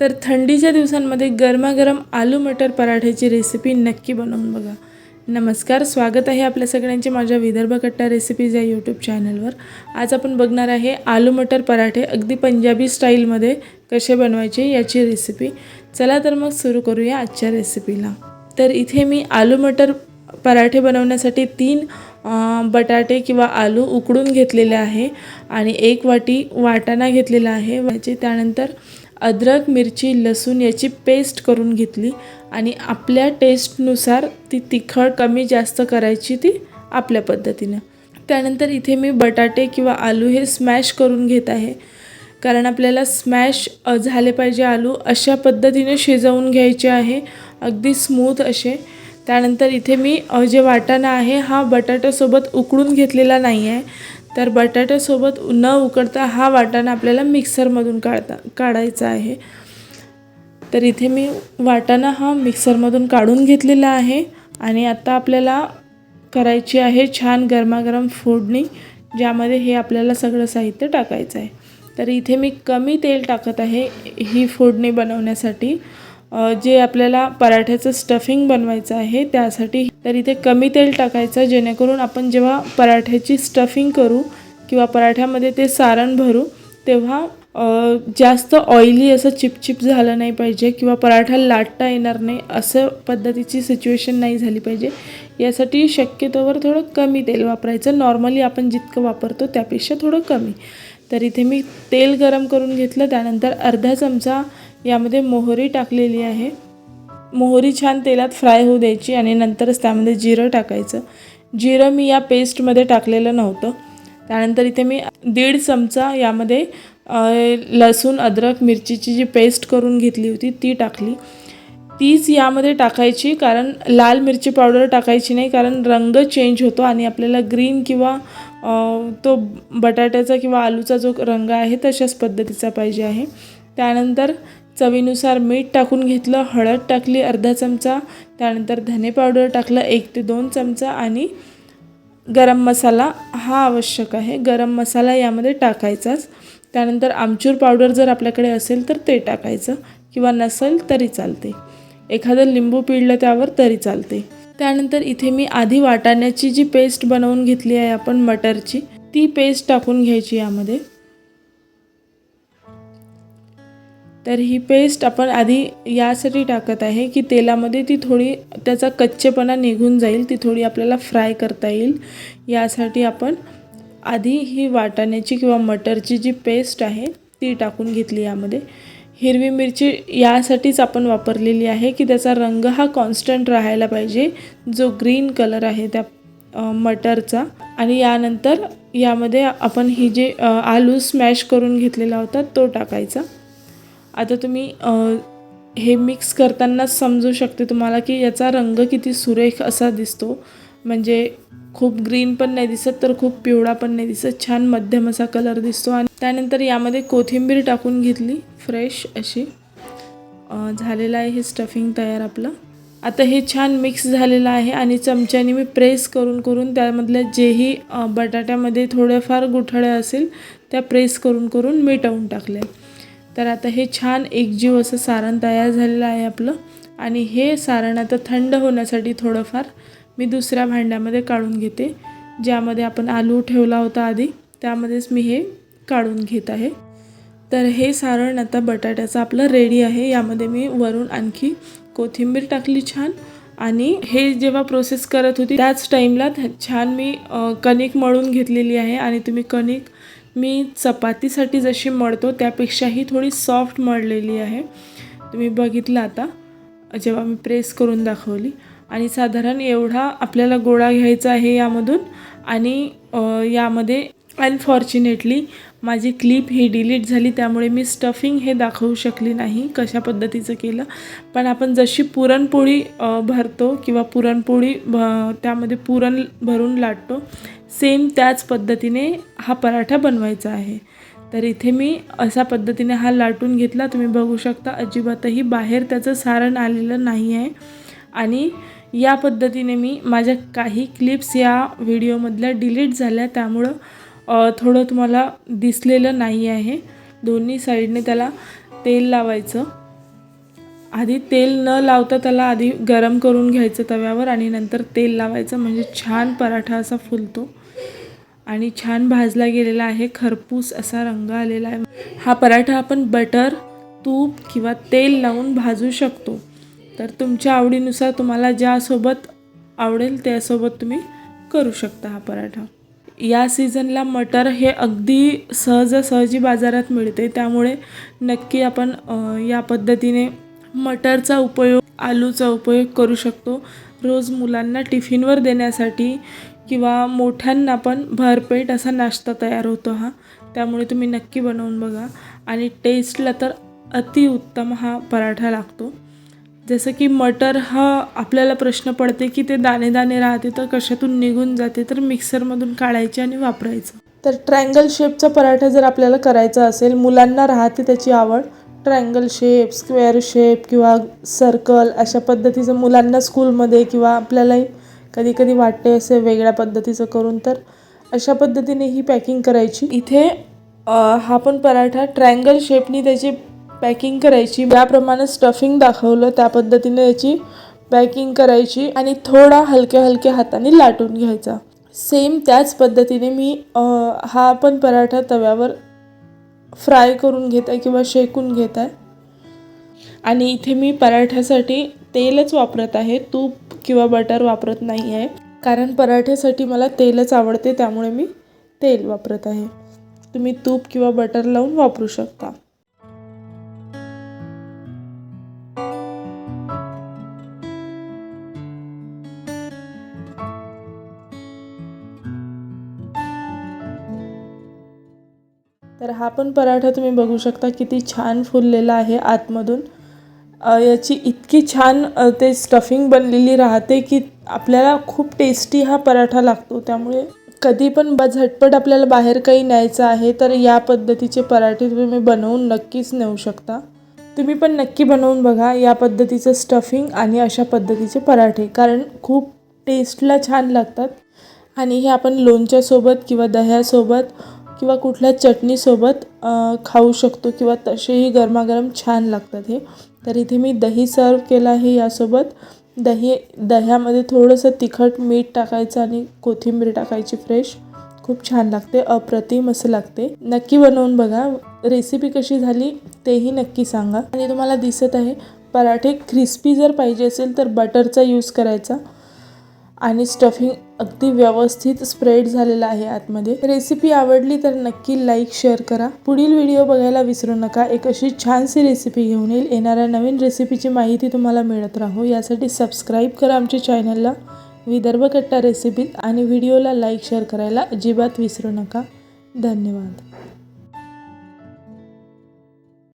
तर थंडीच्या दिवसांमध्ये गरमागरम आलू मटर पराठ्याची रेसिपी नक्की बनवून बघा. नमस्कार स्वागत आहे आपल्या सगळ्यांचे माझ्या विदर्भ कट्टा रेसिपीज या यूट्यूब चॅनलवर आज आपण बघणार आहे आलू मटर पराठे अगदी पंजाबी स्टाईलमध्ये कसे बनवायचे याची रेसिपी चला तर मग सुरू करूया आजच्या रेसिपीला तर इथे मी आलू मटर पराठे बनवण्यासाठी तीन बटाटे किंवा आलू उकडून घेतलेले आहे आणि एक वाटी वाटाणा घेतलेला आहे. याचे त्यानंतर अद्रक मिरची लसूण याची पेस्ट करून घेतली आणि आपल्या टेस्टनुसार ती तिखट कमी जास्त करायची ती आपल्या पद्धतीनं. त्यानंतर इथे मी बटाटे किंवा आलू हे स्मॅश करून घेत आहे. कारण आपल्याला स्मॅश झाले पाहिजे आलू अशा पद्धतीने शिजवून घ्यायचे आहे. अगदी स्मूथ असे. त्यानंतर इथे मी जे वाटाणा आहे हा बटाट्यासोबत उकळून घेतलेला नाही आहे तर बटाट्यासोबत न उकडता हा वाटाणा आपल्याला मिक्सरमधून काढता काढायचा आहे. तर इथे मी वाटाणा हा मिक्सरमधून काढून घेतलेला आहे आणि आता आपल्याला करायची आहे छान गरमागरम फोडणी ज्यामध्ये हे आपल्याला सगळं साहित्य टाकायचं आहे. तर इथे मी कमी तेल टाकत आहे ही फोडणी बनवण्यासाठी. जे आपल्याला पराठ्याचं स्टफिंग बनवायचं आहे त्यासाठी तर इथे कमी तेल टाकायचं जेणेकरून आपण जेव्हा पराठ्याची स्टफिंग करू किंवा पराठ्यामध्ये ते सारण भरू तेव्हा जास्त ऑइली असं चिपचिप झालं नाही पाहिजे किंवा पराठा लाटता येणार नाही असं पद्धतीची सिच्युएशन नाही झाली पाहिजे. यासाठी शक्यतोवर थोडं कमी तेल वापरायचं. नॉर्मली आपण जितकं वापरतो त्यापेक्षा थोडं कमी. तर इथे मी तेल गरम करून घेतलं त्यानंतर अर्धा चमचा यामध्ये मोहरी टाकलेली आहे. मोहरी छान तेलात फ्राय होऊ द्यायची आणि नंतरच त्यामध्ये जिरं टाकायचं. जिरं मी या पेस्टमध्ये टाकलेलं नव्हतं. त्यानंतर इथे मी दीड चमचा यामध्ये लसूण अद्रक मिरचीची जी पेस्ट करून घेतली होती ती टाकली. तीच यामध्ये टाकायची कारण लाल मिरची पावडर टाकायची नाही कारण रंग चेंज होतो आणि आपल्याला ग्रीन किंवा तो बटाट्याचा किंवा आलूचा जो रंग आहे तशाच पद्धतीचा पाहिजे आहे. त्यानंतर चवीनुसार मीठ टाकून घेतलं हळद टाकली अर्धा चमचा त्यानंतर धने पावडर टाकलं एक ते दोन चमचा आणि गरम मसाला हा आवश्यक आहे. गरम मसाला यामध्ये टाकायचाच. त्यानंतर आमचूर पावडर जर आपल्याकडे असेल तर ते टाकायचं किंवा नसेल तरी चालते. एखादं लिंबू पिळलं त्यावर तरी चालते. त्यानंतर इथे मी आधी वाटाण्याची जी पेस्ट बनवून घेतली आहे आपण मटरची ती पेस्ट टाकून घ्यायची यामध्ये. तर ही पेस्ट आपण आधी यासाठी टाकत आहे की तेलामध्ये ती थोडी त्याचा कच्चेपणा निघून जाईल ती थोडी आपल्याला फ्राय करता येईल. यासाठी आपण आधी ही वाटाण्याची किंवा मटरची जी पेस्ट आहे ती टाकून घेतली यामध्ये. हिरवी मिरची यासाठीच आपण वापरलेली आहे की त्याचा रंग हा कॉन्स्टंट राहायला पाहिजे जो ग्रीन कलर आहे त्या मटरचा. आणि यानंतर यामध्ये आपण ही जे आलू स्मॅश करून घेतलेला होता तो टाकायचा. आता तुम्ही हे मिक्स करतानाच समजू शकते तुम्हाला की याचा रंग किती सुरेख असा दिसतो. म्हणजे खूप ग्रीन पण नाही दिसत तर खूप पिवळा पण नाही दिसत छान मध्यम असा कलर दिसतो. आणि त्यानंतर यामध्ये कोथिंबीर टाकून घेतली फ्रेश अशी. झालेलं आहे हे स्टफिंग तयार आपलं. आता हे छान मिक्स झालेलं आहे आणि चमच्याने मी प्रेस करून करून त्यामधल्या जेही बटाट्यामध्ये थोड्याफार गुठळ्या असेल त्या प्रेस करून करून मिटवून टाकल्या. तर आता हे छान एकजीव असं सारण तयार झालेलं आहे आपलं. आणि हे सारण आता थंड होण्यासाठी थोडंफार मी दुसऱ्या भांड्यामध्ये काढून घेते. ज्यामध्ये आपण आलू ठेवला होता आधी त्यामध्येच मी हे काढून घेत आहे. तर हे सारण आता बटाट्याचं आपलं रेडी आहे. यामध्ये मी वरून आणखी कोथिंबीर टाकली छान. आणि हे जेव्हा प्रोसेस करत होती त्याच टाईमला छान मी कणिक मळून घेतलेली आहे. आणि तुम्ही कणिक मी चपातीसाठी जशी मळतो त्यापेक्षाही थोडी सॉफ्ट मळलेली आहे. तुम्ही बघितलं आता. जेव्हा मी प्रेस करून दाखवली. आणि साधारण एवढा आपल्याला गोळा घ्यायचा आहे यामधून आणि यामध्ये अनफॉर्च्युनेटली माझी क्लिप ही डिलीट झाली त्यामुळे मी स्टफिंग हे दाखवू शकली नाही कशा पद्धतीचं केलं. पण आपण जशी पुरणपोळी भरतो किंवा पुरणपोळी भ त्यामध्ये पुरण भरून लाटतो सेम त्याच पद्धतीने हा पराठा बनवायचा आहे. तर इथे मी अशा पद्धतीने हा लाटून घेतला तुम्ही बघू शकता अजिबातही बाहेर त्याचं सारण आलेलं नाही आहे. आणि या पद्धतीने मी माझ्या काही क्लिप्स या व्हिडिओमधल्या डिलीट झाल्या त्यामुळं थोडं तुम्हाला दिसलेलं नाही आहे. दोन्ही साईडने त्याला तेल लावायचं. आधी तेल न लावता त्याला आधी गरम करून घ्यायचं तव्यावर आणि नंतर तेल लावायचं. म्हणजे छान पराठा असा फुलतो. आणि छान भाजला गेलेला आहे. खरपूस असा रंग आलेला आहे. हा पराठा आपण बटर तूप किंवा तेल लावून भाजू शकतो. तर तुमच्या आवडीनुसार तुम्हाला ज्यासोबत आवडेल त्यासोबत तुम्ही करू शकता हा पराठा. या सीझनला मटर हे अगदी सहजासहजी बाजारात मिळते. त्यामुळे नक्की आपण या पद्धतीने मटरचा उपयोग आलूचा उपयोग करू शकतो. रोज मुलांना टिफिनवर देण्यासाठी किंवा मोठ्यांना पण भरपेट असा नाश्ता तयार होतो हा. त्यामुळे तुम्ही नक्की बनवून बघा. आणि टेस्टला तर अतिउत्तम हा पराठा लागतो. जसं की मटर हा आपल्याला प्रश्न पडते की ते दाणे दाणे राहते तर कशातून निघून जाते तर मिक्सरमधून काढायचे आणि वापरायचं. तर ट्रँगल शेपचा पराठा जर आपल्याला करायचा असेल मुलांना राहते त्याची आवड ट्रँगल शेप स्क्वेअर शेप किंवा सर्कल अशा पद्धतीचं मुलांना स्कूलमध्ये किंवा आपल्यालाही कधी कधी वाटते असे वेगळ्या पद्धतीचं करून तर अशा पद्धतीने ही पॅकिंग करायची. इथे हा पण पराठा ट्रँगल शेपनी त्याचे पॅकिंग करायची ज्याप्रमाणे स्टफिंग दाखवलं त्या पद्धतीने याची पॅकिंग करायची आणि थोडा हलक्या हलक्या हाताने लाटून घ्यायचा. सेम त्याच पद्धतीने मी हा पण पराठा तव्यावर फ्राय करून घेत आहे किंवा शेकून घेत आहे आणि इथे मी पराठ्यासाठी तेलच वापरत आहे तूप किंवा बटर वापरत नाही आहे. कारण पराठ्यासाठी मला तेलच आवडते त्यामुळे मी तेल वापरत आहे. तुम्ही तूप किंवा बटर लावून वापरू शकता. हा पण पराठा तुम्ही बघू शकता किती छान फुललेला आहे आतमधून. याची इतकी छान ते स्टफिंग बनलेली राहते की आपल्याला खूप टेस्टी हा पराठा लागतो. त्यामुळे कधी पण ब झटपट आपल्याला बाहेर काही न्यायचं आहे तर या पद्धतीचे पराठे तुम्ही बनवून नक्कीच नेऊ शकता. तुम्ही पण नक्की बनवून बघा या पद्धतीचं स्टफिंग आणि अशा पद्धतीचे पराठे कारण खूप टेस्टला छान लागतात. आणि हे आपण लोणच्यासोबत किंवा दह्यासोबत किंवा कुठल्या चटणीसोबत खाऊ शकतो किंवा तसेही गरमागरम छान लागतात हे. तर इथे मी दही सर्व केलं आहे यासोबत. दही दह्यामध्ये थोडंसं तिखट मीठ टाकायचं आणि कोथिंबीर टाकायची फ्रेश खूप छान लागते अप्रतिम असं लागते. नक्की बनवून बघा. रेसिपी कशी झाली तेही नक्की सांगा. आणि तुम्हाला दिसत आहे पराठे क्रिस्पी जर पाहिजे असेल तर बटरचा यूज करायचा. आणि स्टफिंग अगदी व्यवस्थित स्प्रेड झालेला आहे आतमध्ये. रेसिपी आवडली तर नक्की लाईक शेअर करा. पुढील व्हिडिओ बघायला विसरू नका. एक अशी छानशी रेसिपी घेऊन येईल. येणाऱ्या नवीन रेसिपीची माहिती तुम्हाला मिळत राहो. यासाठी सबस्क्राईब करा आमच्या चॅनलला विदर्भ कट्टा रेसिपीत आणि व्हिडिओला लाईक शेअर करायला अजिबात विसरू नका. धन्यवाद.